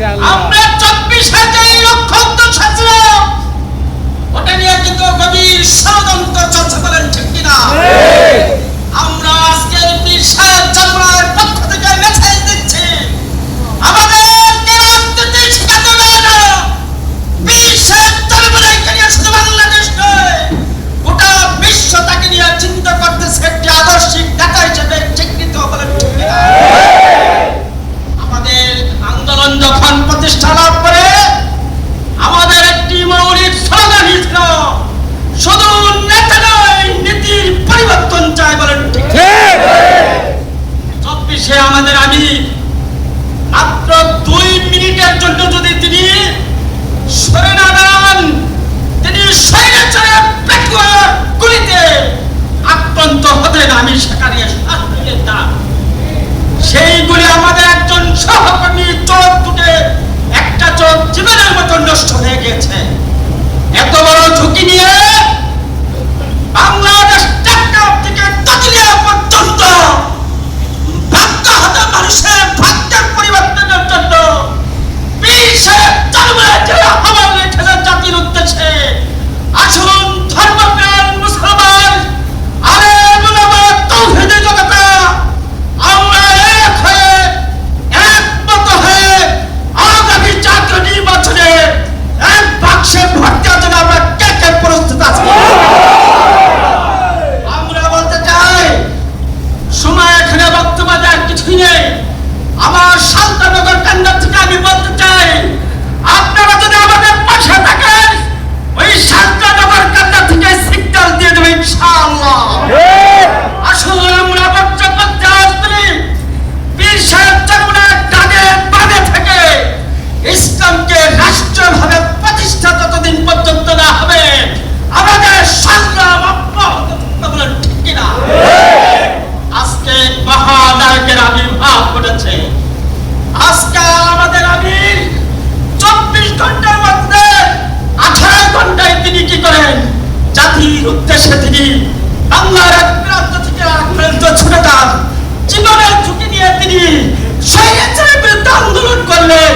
Inshallah. Amen. সেইগুলি আমাদের একজন সহকর্মী চোখ দুটে একটা চোখ জীবনের মতো নষ্ট উদ্দেশ্যে তিনি আল্লাহর এক প্রান্ত থেকে এক প্রান্ত ছুটে যান। জীবনের ঝুঁকি নিয়ে তিনি সেই বিরুদ্ধে আন্দোলন করলেন।